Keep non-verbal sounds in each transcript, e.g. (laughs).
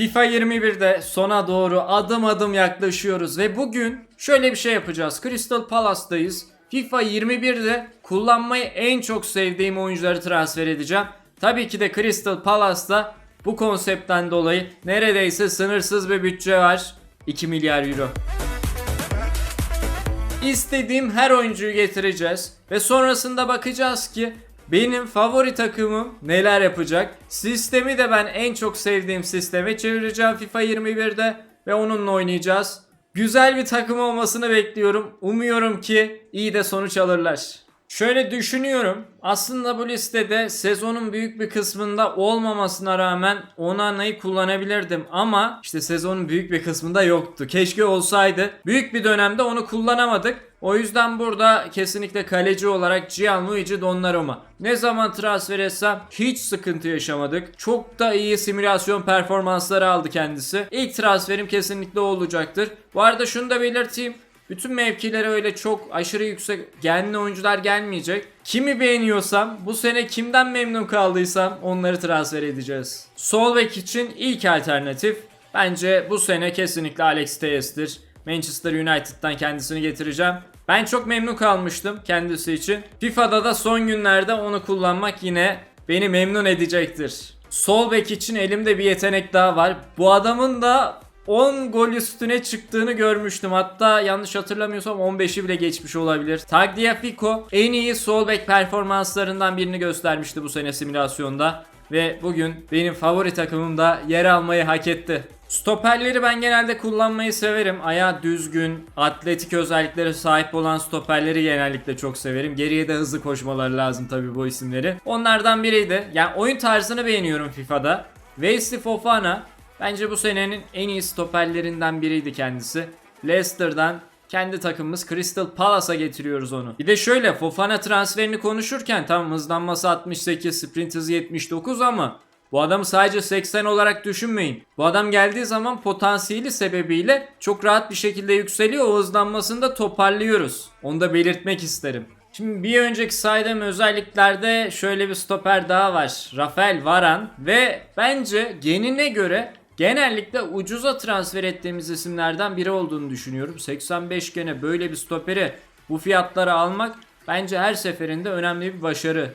FIFA 21'de sona doğru adım adım yaklaşıyoruz ve bugün şöyle bir şey yapacağız. Crystal Palace'dayız. FIFA 21'de kullanmayı en çok sevdiğim oyuncuları transfer edeceğim. Tabii ki de Crystal Palace'da bu konseptten dolayı neredeyse sınırsız bir bütçe var. 2 milyar euro. İstediğim her oyuncuyu getireceğiz ve sonrasında bakacağız ki benim favori takımım neler yapacak. Sistemi de ben en çok sevdiğim sisteme çevireceğim FIFA 21'de ve onunla oynayacağız. Güzel bir takım olmasını bekliyorum. Umuyorum ki iyi de sonuç alırlar. Şöyle düşünüyorum. Aslında bu listede sezonun büyük bir kısmında olmamasına rağmen Onana'yı kullanabilirdim ama işte sezonun büyük bir kısmında yoktu. Keşke olsaydı. Büyük bir dönemde onu kullanamadık. O yüzden burada kesinlikle kaleci olarak Gianluigi Donnarumma. Ne zaman transfer etsem hiç sıkıntı yaşamadık. Çok da iyi simülasyon performansları aldı kendisi. İlk transferim kesinlikle olacaktır. Bu arada şunu da belirteyim. Bütün mevkilere öyle çok aşırı yüksek genli oyuncular gelmeyecek. Kimi beğeniyorsam, bu sene kimden memnun kaldıysam onları transfer edeceğiz. Sol bek için ilk alternatif bence bu sene kesinlikle Alex Teyes'tir. Manchester United'dan kendisini getireceğim. Ben çok memnun kalmıştım kendisi için. FIFA'da da son günlerde onu kullanmak yine beni memnun edecektir. Sol bek için elimde bir yetenek daha var. Bu adamın da 10 gol üstüne çıktığını görmüştüm. Hatta yanlış hatırlamıyorsam 15'i bile geçmiş olabilir. Tagliafico en iyi sol bek performanslarından birini göstermişti bu sene simülasyonda. Ve bugün benim favori takımımda yer almayı hak etti. Stoperleri ben genelde kullanmayı severim. Ayağı düzgün, atletik özelliklere sahip olan stoperleri genellikle çok severim. Geriye de hızlı koşmaları lazım tabii bu isimleri. Onlardan biriydi. Yani oyun tarzını beğeniyorum FIFA'da. Wesley Fofana Bence bu senenin en iyi stoperlerinden biriydi kendisi. Leicester'dan kendi takımımız Crystal Palace'a getiriyoruz onu. Bir de şöyle Fofana transferini konuşurken tam hızlanması 68, sprint hızı 79 ama bu adamı sadece 80 olarak düşünmeyin. Bu adam geldiği zaman potansiyeli sebebiyle çok rahat bir şekilde yükseliyor. O hızlanmasını da toparlıyoruz. Onu da belirtmek isterim. Şimdi bir önceki saydığım özelliklerde şöyle bir stoper daha var. Rafael Varan ve bence genine göre genellikle ucuza transfer ettiğimiz isimlerden biri olduğunu düşünüyorum. 85 gene böyle bir stoperi bu fiyatlara almak bence her seferinde önemli bir başarı.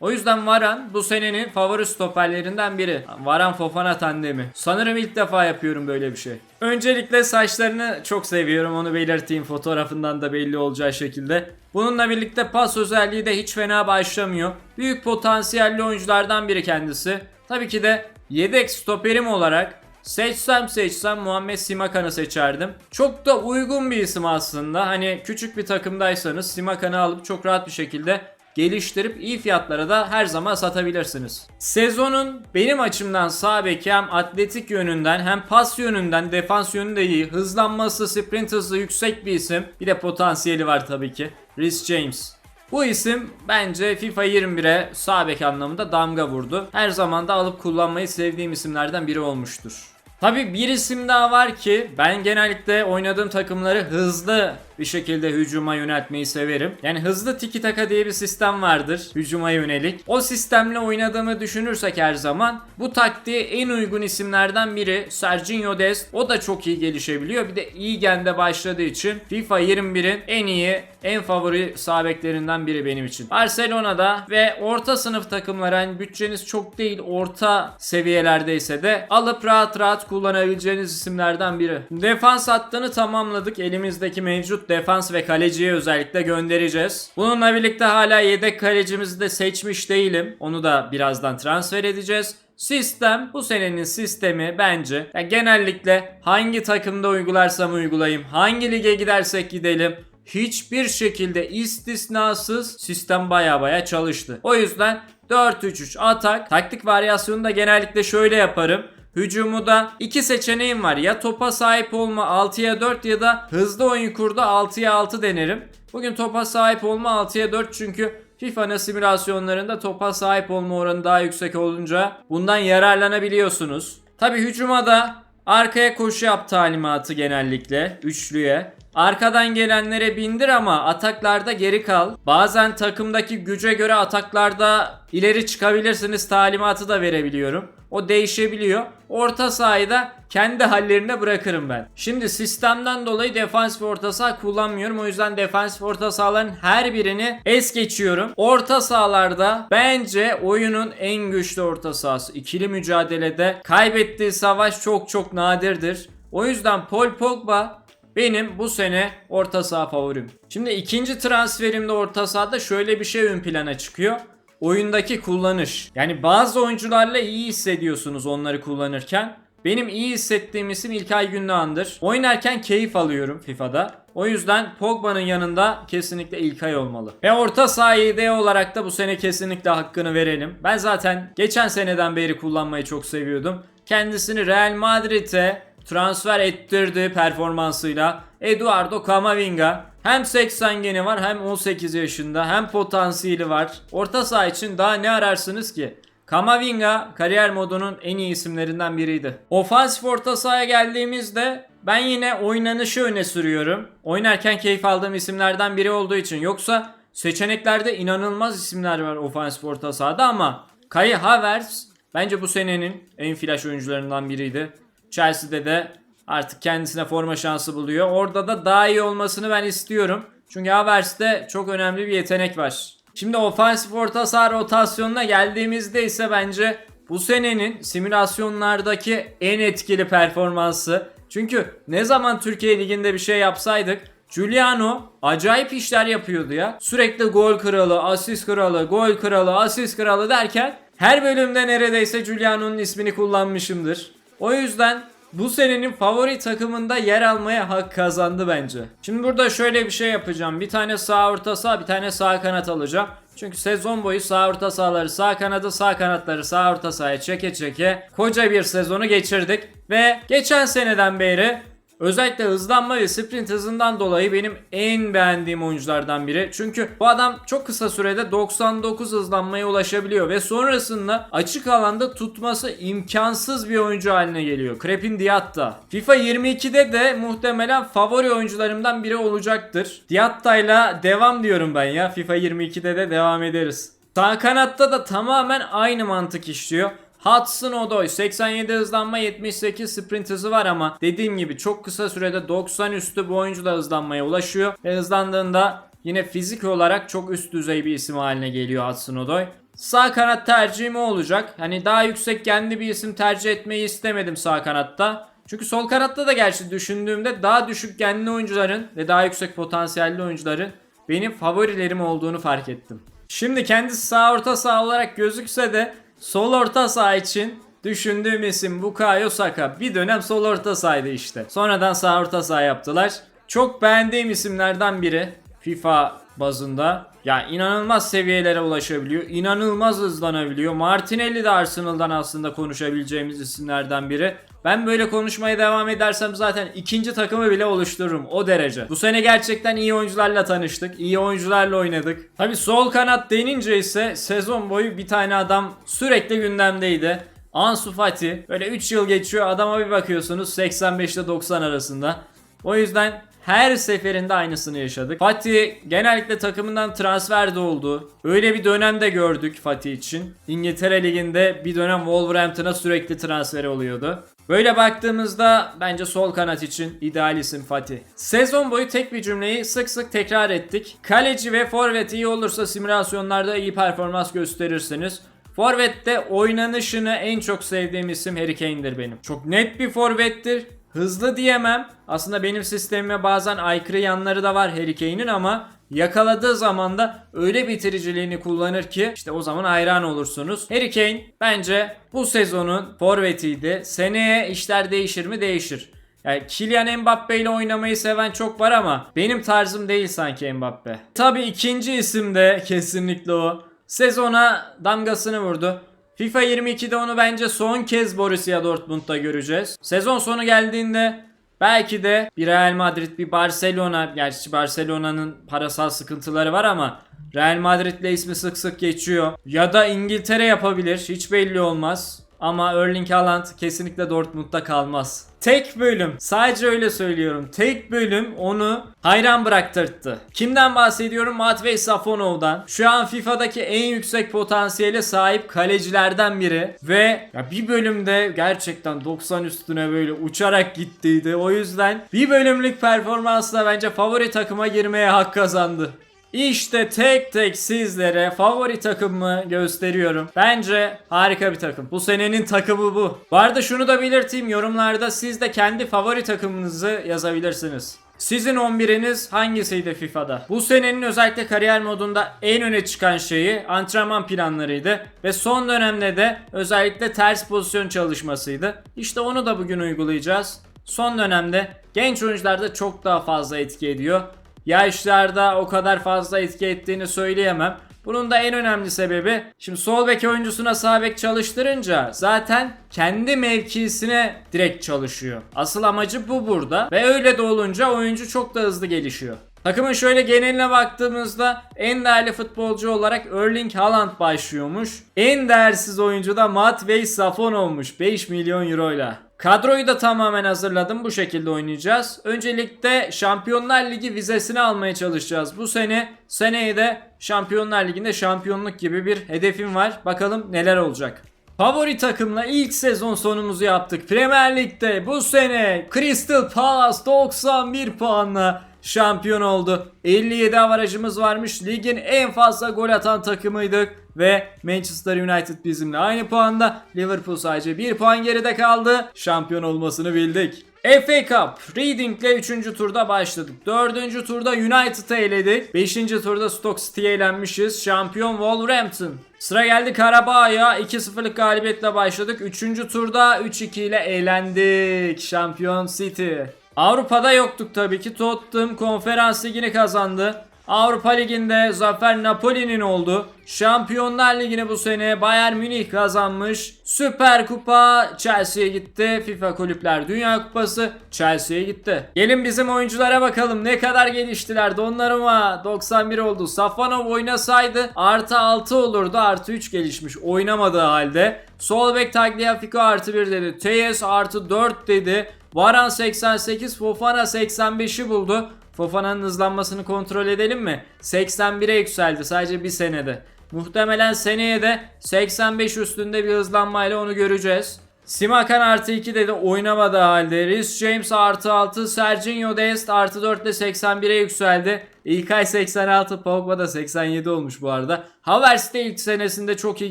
O yüzden Varan bu senenin favori stoperlerinden biri. Varan Fofana tandemi. Sanırım ilk defa yapıyorum böyle bir şey. Öncelikle saçlarını çok seviyorum onu belirteyim fotoğrafından da belli olacağı şekilde. Bununla birlikte pas özelliği de hiç fena başlamıyor. Büyük potansiyelli oyunculardan biri kendisi. Tabii ki de yedek stoperim olarak Seçsem seçsem Muhammed Simakan'ı seçerdim. Çok da uygun bir isim aslında. Hani küçük bir takımdaysanız Simakan'ı alıp çok rahat bir şekilde geliştirip iyi fiyatlara da her zaman satabilirsiniz. Sezonun benim açımdan sağ beki hem atletik yönünden hem pas yönünden defans yönü de iyi. Hızlanması, sprint hızı yüksek bir isim. Bir de potansiyeli var tabii ki. Rhys James. Bu isim bence FIFA 21'e sağ bek anlamında damga vurdu. Her zaman da alıp kullanmayı sevdiğim isimlerden biri olmuştur. Tabi bir isim daha var ki ben genellikle oynadığım takımları hızlı bir şekilde hücuma yöneltmeyi severim. Yani hızlı tiki taka diye bir sistem vardır hücuma yönelik. O sistemle oynadığımı düşünürsek her zaman bu taktiğe en uygun isimlerden biri Sergio Dest. O da çok iyi gelişebiliyor. Bir de iyi gende başladığı için FIFA 21'in en iyi, en favori sağ beklerinden biri benim için. Barcelona'da ve orta sınıf takımlara hani bütçeniz çok değil orta seviyelerdeyse de alıp rahat rahat kullanabileceğiniz isimlerden biri. Defans hattını tamamladık. Elimizdeki mevcut defans ve kaleciye özellikle göndereceğiz. Bununla birlikte hala yedek kalecimizi de seçmiş değilim. Onu da birazdan transfer edeceğiz. Sistem bu senenin sistemi bence ya genellikle hangi takımda uygularsam uygulayayım, hangi lige gidersek gidelim hiçbir şekilde istisnasız sistem baya baya çalıştı. O yüzden 4-3-3 atak taktik varyasyonu da genellikle şöyle yaparım. Hücumu da iki seçeneğim var. Ya topa sahip olma 6'ya 4 ya da hızlı oyun kurda 6'ya 6 denerim. Bugün topa sahip olma 6'ya 4 çünkü FIFA'nın simülasyonlarında topa sahip olma oranı daha yüksek olunca bundan yararlanabiliyorsunuz. Tabi hücuma da arkaya koşu yap talimatı genellikle üçlüye. Arkadan gelenlere bindir ama ataklarda geri kal. Bazen takımdaki güce göre ataklarda ileri çıkabilirsiniz talimatı da verebiliyorum. O değişebiliyor. Orta sahayı da kendi hallerine bırakırım ben. Şimdi sistemden dolayı defansif orta saha kullanmıyorum. O yüzden defansif orta sahaların her birini es geçiyorum. Orta sahalarda bence oyunun en güçlü orta sahası. İkili mücadelede kaybettiği savaş çok çok nadirdir. O yüzden Paul Pogba benim bu sene orta saha favorim. Şimdi ikinci transferimde orta sahada şöyle bir şey ön plana çıkıyor. Oyundaki kullanış. Yani bazı oyuncularla iyi hissediyorsunuz onları kullanırken. Benim iyi hissettiğim isim İlkay Gündoğan'dır. Oynarken keyif alıyorum FIFA'da. O yüzden Pogba'nın yanında kesinlikle İlkay olmalı. Ve orta saha yedeği olarak da bu sene kesinlikle hakkını verelim. Ben zaten geçen seneden beri kullanmayı çok seviyordum. Kendisini Real Madrid'e transfer ettirdi performansıyla. Eduardo Camavinga hem 80 geni var hem 18 yaşında hem potansiyeli var. Orta saha için daha ne ararsınız ki? Camavinga kariyer modunun en iyi isimlerinden biriydi. Ofansif orta sahaya geldiğimizde ben yine oynanışı öne sürüyorum. Oynarken keyif aldığım isimlerden biri olduğu için. Yoksa seçeneklerde inanılmaz isimler var ofansif orta sahada ama Kai Havertz bence bu senenin en flash oyuncularından biriydi. Chelsea'de de artık kendisine forma şansı buluyor. Orada da daha iyi olmasını ben istiyorum. Çünkü Havertz'te çok önemli bir yetenek var. Şimdi ofansif orta saha rotasyonuna geldiğimizde ise bence bu senenin simülasyonlardaki en etkili performansı. Çünkü ne zaman Türkiye Ligi'nde bir şey yapsaydık Giuliano acayip işler yapıyordu ya. Sürekli gol kralı, asist kralı, gol kralı, asist kralı derken her bölümde neredeyse Giuliano'nun ismini kullanmışımdır. O yüzden bu senenin favori takımında yer almaya hak kazandı bence. Şimdi burada şöyle bir şey yapacağım. Bir tane sağ orta saha, bir tane sağ kanat alacağım. Çünkü sezon boyu sağ orta sahaları, sağ kanadı, sağ kanatları sağ orta sahaya çeke çeke koca bir sezonu geçirdik. Ve geçen seneden beri Özellikle hızlanma ve sprint hızından dolayı benim en beğendiğim oyunculardan biri. Çünkü bu adam çok kısa sürede 99 hızlanmaya ulaşabiliyor ve sonrasında açık alanda tutması imkansız bir oyuncu haline geliyor. Crepin Diatta. FIFA 22'de de muhtemelen favori oyuncularımdan biri olacaktır. Diatta'yla devam diyorum ben ya. FIFA 22'de de devam ederiz. Sağ kanatta da tamamen aynı mantık işliyor. Hudson Odoi 87 hızlanma 78 sprint hızı var ama dediğim gibi çok kısa sürede 90 üstü bu oyuncu da hızlanmaya ulaşıyor ve hızlandığında yine fizik olarak çok üst düzey bir isim haline geliyor Hudson Odoi. Sağ kanat tercihim olacak. Hani daha yüksek kendi bir isim tercih etmeyi istemedim sağ kanatta. Çünkü sol kanatta da gerçi düşündüğümde daha düşük genli oyuncuların ve daha yüksek potansiyelli oyuncuların benim favorilerim olduğunu fark ettim. Şimdi kendisi sağ orta saha olarak gözükse de Sol orta saha için düşündüğüm isim Bukayo Saka. Bir dönem sol orta sahaydı işte. Sonradan sağ orta saha yaptılar. Çok beğendiğim isimlerden biri FIFA bazında. Ya inanılmaz seviyelere ulaşabiliyor. İnanılmaz hızlanabiliyor. Martinelli de Arsenal'dan aslında konuşabileceğimiz isimlerden biri. Ben böyle konuşmaya devam edersem zaten ikinci takımı bile oluştururum o derece. Bu sene gerçekten iyi oyuncularla tanıştık. iyi oyuncularla oynadık. Tabi sol kanat denince ise sezon boyu bir tane adam sürekli gündemdeydi. Ansu Fati böyle 3 yıl geçiyor adama bir bakıyorsunuz 85 ile 90 arasında. O yüzden her seferinde aynısını yaşadık. Fatih genellikle takımından transfer de oldu. Öyle bir dönemde gördük Fatih için. İngiltere Ligi'nde bir dönem Wolverhampton'a sürekli transfer oluyordu. Böyle baktığımızda bence sol kanat için ideal isim Fatih. Sezon boyu tek bir cümleyi sık sık tekrar ettik. Kaleci ve forvet iyi olursa simülasyonlarda iyi performans gösterirsiniz. Forvet'te oynanışını en çok sevdiğim isim Harry Kane'dir benim. Çok net bir forvettir. Hızlı diyemem. Aslında benim sistemime bazen aykırı yanları da var Harry Kane'in ama yakaladığı zaman da öyle bitiriciliğini kullanır ki işte o zaman hayran olursunuz. Harry Kane bence bu sezonun forvetiydi. Seneye işler değişir mi? Değişir. Yani Kylian Mbappe ile oynamayı seven çok var ama benim tarzım değil sanki Mbappe. Tabii ikinci isim de kesinlikle o. Sezona damgasını vurdu. FIFA 22'de onu bence son kez Borussia Dortmund'da göreceğiz. Sezon sonu geldiğinde belki de bir Real Madrid bir Barcelona gerçi Barcelona'nın parasal sıkıntıları var ama Real Madrid'le ismi sık sık geçiyor. Ya da İngiltere yapabilir. Hiç belli olmaz. Ama Erling Haaland kesinlikle Dortmund'da kalmaz. Tek bölüm, sadece öyle söylüyorum. Tek bölüm onu hayran bıraktırttı. Kimden bahsediyorum? Matvey Safonov'dan. Şu an FIFA'daki en yüksek potansiyele sahip kalecilerden biri ve ya bir bölümde gerçekten 90 üstüne böyle uçarak gittiydi. O yüzden bir bölümlük performansla bence favori takıma girmeye hak kazandı. İşte tek tek sizlere favori takımımı gösteriyorum. Bence harika bir takım. Bu senenin takımı bu. Bu arada şunu da belirteyim yorumlarda siz de kendi favori takımınızı yazabilirsiniz. Sizin 11'iniz hangisiydi FIFA'da? Bu senenin özellikle kariyer modunda en öne çıkan şeyi antrenman planlarıydı ve son dönemde de özellikle ters pozisyon çalışmasıydı. İşte onu da bugün uygulayacağız. Son dönemde genç oyuncularda çok daha fazla etki ediyor. Yaşlarda o kadar fazla etki ettiğini söyleyemem. Bunun da en önemli sebebi şimdi sol bek oyuncusuna sağ bek çalıştırınca zaten kendi mevkisine direkt çalışıyor. Asıl amacı bu burada ve öyle de olunca oyuncu çok da hızlı gelişiyor. Takımın şöyle geneline baktığımızda en değerli futbolcu olarak Erling Haaland başlıyormuş. En değersiz oyuncu da Matvey Safonov'muş 5 milyon euroyla. Kadroyu da tamamen hazırladım. Bu şekilde oynayacağız. Öncelikle Şampiyonlar Ligi vizesini almaya çalışacağız. Bu sene seneye de Şampiyonlar Ligi'nde şampiyonluk gibi bir hedefim var. Bakalım neler olacak. Favori takımla ilk sezon sonumuzu yaptık. Premier Lig'de bu sene Crystal Palace 91 puanla şampiyon oldu. 57 avarajımız varmış. Ligin en fazla gol atan takımıydık ve Manchester United bizimle aynı puanda. Liverpool sadece 1 puan geride kaldı. Şampiyon olmasını bildik. FA Cup Reading'le 3. turda başladık. 4. turda United'ı eledik. 5. turda Stoke City'ye elenmişiz. Şampiyon Wolverhampton. Sıra geldi Karabağ'a 2-0'lık galibiyetle başladık. 3. turda 3-2 ile elendik. Şampiyon City. Avrupa'da yoktuk tabii ki. Tottenham konferans ligini kazandı. Avrupa Ligi'nde zafer Napoli'nin oldu. Şampiyonlar Ligi'ni bu sene Bayern Münih kazanmış. Süper Kupa Chelsea'ye gitti. FIFA Kulüpler Dünya Kupası Chelsea'ye gitti. Gelin bizim oyunculara bakalım ne kadar geliştiler. Donnarumma 91 oldu. Safanov oynasaydı artı 6 olurdu. Artı 3 gelişmiş oynamadığı halde. Sol bek Tagliafico artı 1 dedi. Teyes artı 4 dedi. Varan 88, Fofana 85'i buldu. Fofana'nın hızlanmasını kontrol edelim mi? 81'e yükseldi sadece bir senede. Muhtemelen seneye de 85 üstünde bir hızlanmayla onu göreceğiz. Simakan artı 2 dedi oynamadığı halde. Rhys James artı 6, Sergio Dest artı 4 ile 81'e yükseldi. İlkay 86, Pogba da 87 olmuş bu arada. Havertz de ilk senesinde çok iyi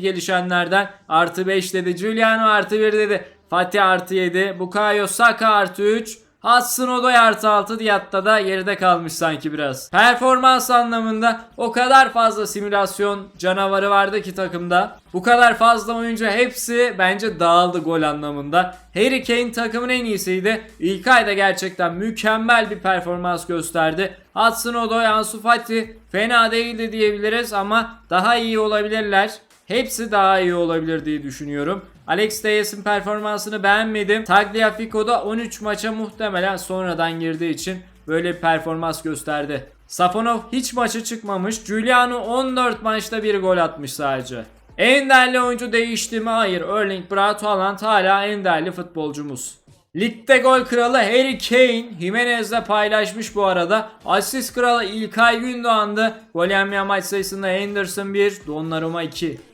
gelişenlerden. Artı 5 dedi. Giuliano artı 1 dedi. Fatih artı 7. Bukayo Saka artı 3. Hudson Odoi artı 6 Diatta da geride kalmış sanki biraz. Performans anlamında o kadar fazla simülasyon canavarı vardı ki takımda. Bu kadar fazla oyuncu hepsi bence dağıldı gol anlamında. Harry Kane takımın en iyisiydi. İlk ayda gerçekten mükemmel bir performans gösterdi. Hudson Odoi, Ansu Fati fena değildi diyebiliriz ama daha iyi olabilirler. Hepsi daha iyi olabilir diye düşünüyorum. Alex Teyes'in performansını beğenmedim. Tagliafico da 13 maça muhtemelen sonradan girdiği için böyle bir performans gösterdi. Safonov hiç maça çıkmamış. Giuliano 14 maçta bir gol atmış sadece. En değerli oyuncu değişti mi? Hayır. Erling Braut Haaland hala en değerli futbolcumuz. Ligde gol kralı Harry Kane Jimenez'le paylaşmış bu arada. Asist kralı İlkay Gündoğan'dı. Gol yemeyen maç sayısında Henderson 1, Donnarumma 2.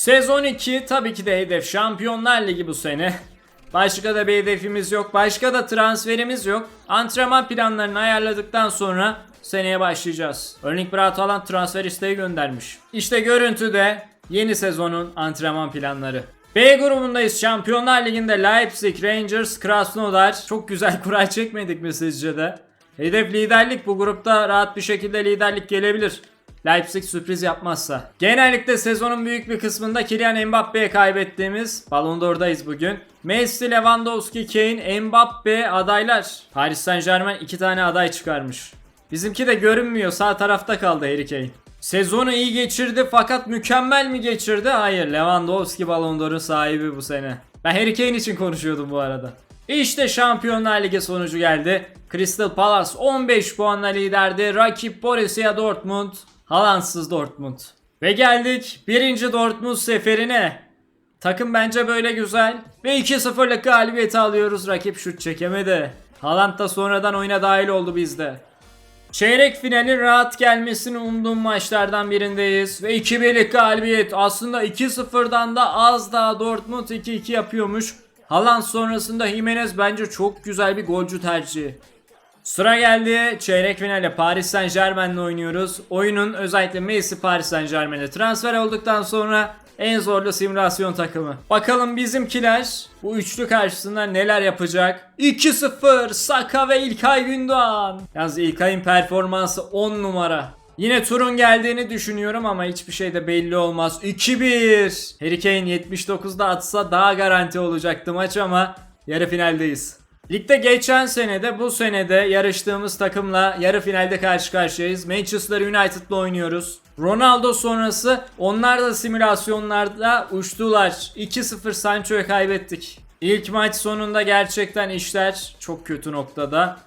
Sezon 2 tabii ki de hedef Şampiyonlar Ligi bu sene. Başka da bir hedefimiz yok. Başka da transferimiz yok. Antrenman planlarını ayarladıktan sonra seneye başlayacağız. Örnek Braut Haaland transfer isteği göndermiş. İşte görüntüde yeni sezonun antrenman planları. B grubundayız. Şampiyonlar Ligi'nde Leipzig, Rangers, Krasnodar. Çok güzel (laughs) kura çekmedik mi sizce de? Hedef liderlik bu grupta rahat bir şekilde liderlik gelebilir. Leipzig sürpriz yapmazsa. Genellikle sezonun büyük bir kısmında Kylian Mbappe'ye kaybettiğimiz Ballon d'Or'dayız bugün. Messi, Lewandowski, Kane, Mbappe adaylar. Paris Saint Germain iki tane aday çıkarmış. Bizimki de görünmüyor sağ tarafta kaldı Harry Kane. Sezonu iyi geçirdi fakat mükemmel mi geçirdi? Hayır Lewandowski Ballon d'Or'un sahibi bu sene. Ben Harry Kane için konuşuyordum bu arada. İşte Şampiyonlar Ligi sonucu geldi. Crystal Palace 15 puanla liderdi. Rakip Borussia Dortmund. Haaland'sız Dortmund. Ve geldik birinci Dortmund seferine. Takım bence böyle güzel. Ve 2-0'lık galibiyeti alıyoruz. Rakip şut çekemedi. Haaland da sonradan oyuna dahil oldu bizde. Çeyrek finalin rahat gelmesini umduğum maçlardan birindeyiz. Ve 2-1'lik galibiyet. Aslında 2-0'dan da az daha Dortmund 2-2 yapıyormuş. Haaland sonrasında Jimenez bence çok güzel bir golcü tercihi. Sıra geldi. Çeyrek finale Paris Saint Germain'le oynuyoruz. Oyunun özellikle Messi Paris Saint Germain'e transfer olduktan sonra en zorlu simülasyon takımı. Bakalım bizimkiler bu üçlü karşısında neler yapacak? 2-0 Saka ve İlkay Gündoğan. Yalnız İlkay'ın performansı 10 numara. Yine turun geldiğini düşünüyorum ama hiçbir şey de belli olmaz. 2-1. Harry Kane 79'da atsa daha garanti olacaktı maç ama yarı finaldeyiz. Ligde geçen senede bu senede yarıştığımız takımla yarı finalde karşı karşıyayız. Manchester United'la oynuyoruz. Ronaldo sonrası onlar da simülasyonlarda uçtular. 2-0 Sancho'ya kaybettik. İlk maç sonunda gerçekten işler çok kötü noktada.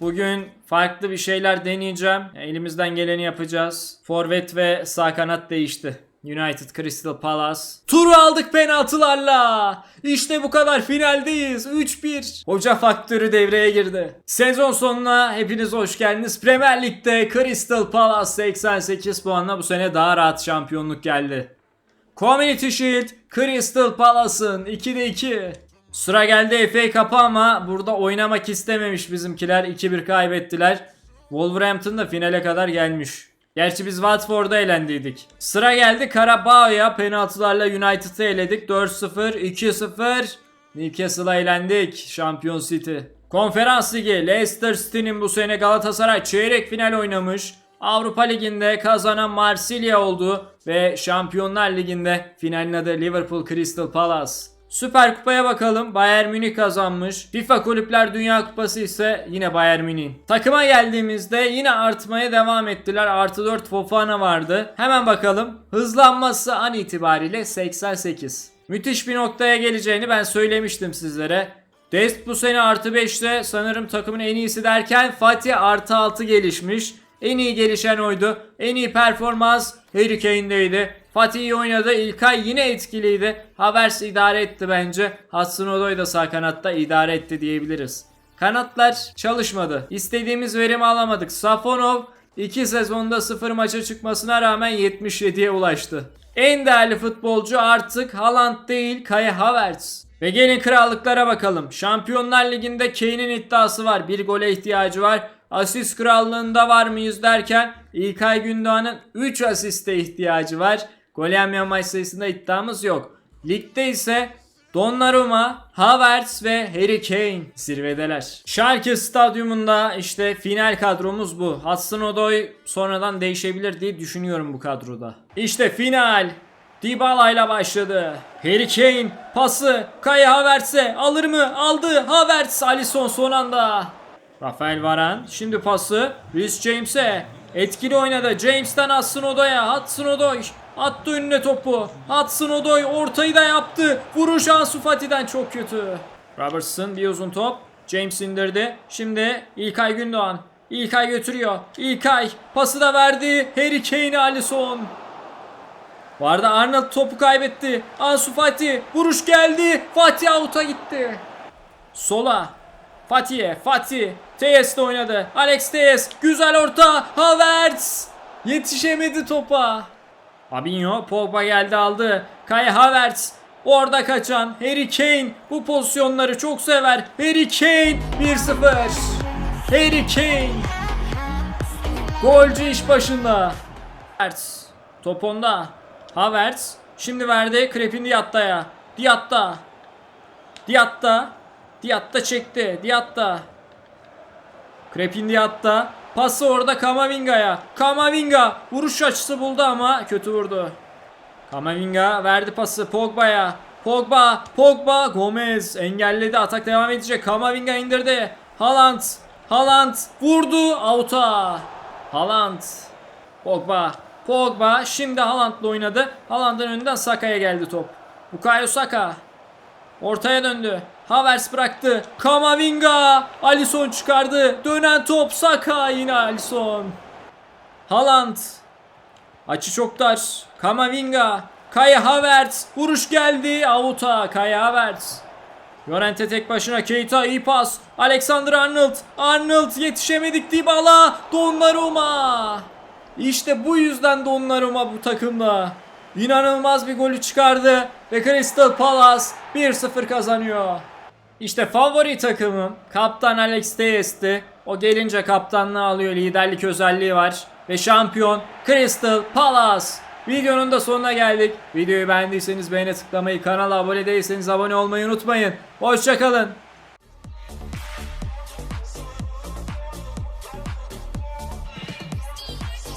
Bugün farklı bir şeyler deneyeceğim. Elimizden geleni yapacağız. Forvet ve sağ kanat değişti. United Crystal Palace. Turu aldık penaltılarla. İşte bu kadar finaldeyiz. 3-1. Hoca faktörü devreye girdi. Sezon sonuna hepiniz hoş geldiniz. Premier Lig'de Crystal Palace 88 puanla bu sene daha rahat şampiyonluk geldi. Community Shield Crystal Palace'ın 2'de 2. Sıra geldi FA Cup'a ama burada oynamak istememiş bizimkiler. 2-1 kaybettiler. Wolverhampton da finale kadar gelmiş. Gerçi biz Watford'a elendiydik. Sıra geldi Karabao'ya penaltılarla United'ı eledik. 4-0, 2-0. Newcastle'a elendik. Şampiyon City. Konferans Ligi Leicester City'nin bu sene Galatasaray çeyrek final oynamış. Avrupa Ligi'nde kazanan Marsilya oldu ve Şampiyonlar Ligi'nde finalin adı Liverpool Crystal Palace. Süper Kupa'ya bakalım. Bayern Münih kazanmış. FIFA Kulüpler Dünya Kupası ise yine Bayern Münih. Takıma geldiğimizde yine artmaya devam ettiler. Artı 4 Fofana vardı. Hemen bakalım. Hızlanması an itibariyle 88. Müthiş bir noktaya geleceğini ben söylemiştim sizlere. Dest bu sene artı 5'te sanırım takımın en iyisi derken Fatih artı 6 gelişmiş. En iyi gelişen oydu. En iyi performans Harry Kane'deydi. Fatih iyi oynadı. İlkay yine etkiliydi. Havertz idare etti bence. Hudson Odoi da sağ kanatta idare etti diyebiliriz. Kanatlar çalışmadı. İstediğimiz verimi alamadık. Safonov 2 sezonda 0 maça çıkmasına rağmen 77'ye ulaştı. En değerli futbolcu artık Haaland değil Kai Havertz. Ve gelin krallıklara bakalım. Şampiyonlar Ligi'nde Kane'in iddiası var. Bir gole ihtiyacı var. Asist krallığında var mıyız derken İlkay Gündoğan'ın 3 asiste ihtiyacı var. Gol yemeyen maç sayısında iddiamız yok. Ligde ise Donnarumma, Havertz ve Harry Kane zirvedeler. Schalke stadyumunda işte final kadromuz bu. Hudson Odoi sonradan değişebilir diye düşünüyorum bu kadroda. İşte final. Dybala ile başladı. Harry Kane pası Kai Havertz'e alır mı? Aldı. Havertz Alisson son anda. Rafael Varane şimdi pası Rhys James'e etkili oynadı. James'ten Hudson Odoi'ya. Hudson Odoi attı önüne topu. Hudson Odoi ortayı da yaptı. Vuruş Ansu Fati'den çok kötü. Robertson bir uzun top. James indirdi. Şimdi İlkay Gündoğan. İlkay götürüyor. İlkay pası da verdi. Harry Kane Alisson. Vardı Arnold topu kaybetti. Ansu Fati vuruş geldi. Fatih out'a gitti. Sola. Fatih'e. Fatih. Teyes de oynadı. Alex Teyes. Güzel orta. Havertz. Yetişemedi topa. Fabinho. Pogba geldi aldı. Kai Havertz. Orada kaçan Harry Kane bu pozisyonları çok sever. Harry Kane 1-0. Harry Kane. Golcü iş başında. Havertz. Top onda. Havertz. Şimdi verdi. Krepin Diatta'ya. Diatta. Diatta. Diatta çekti. Diatta. Krepin Diatta. Pası orada Kamavinga'ya. Kamavinga. Vuruş açısı buldu ama kötü vurdu. Kamavinga verdi pası Pogba'ya. Pogba. Pogba. Gomez engelledi. Atak devam edecek. Kamavinga indirdi. Haaland. Haaland vurdu. Out'a. Haaland. Pogba. Pogba şimdi Haaland'la oynadı. Haaland'ın önünden Saka'ya geldi top. Bukayo Saka. Ortaya döndü. Havertz bıraktı. Kamavinga. Alisson çıkardı. Dönen top Saka yine Alisson. Haaland. Açı çok dar. Kamavinga. Kaya Havertz. Vuruş geldi. Avuta. Kaya Havertz. Llorente tek başına Keita iyi pas. Alexander Arnold. Arnold yetişemedik Dybala. Donnarumma. İşte bu yüzden Donnarumma bu takımda. İnanılmaz bir golü çıkardı ve Crystal Palace 1-0 kazanıyor. İşte favori takımım kaptan Alex Teyes'ti. O gelince kaptanlığı alıyor, liderlik özelliği var. Ve şampiyon Crystal Palace. Videonun da sonuna geldik. Videoyu beğendiyseniz beğene tıklamayı, kanala abone değilseniz abone olmayı unutmayın. Hoşçakalın.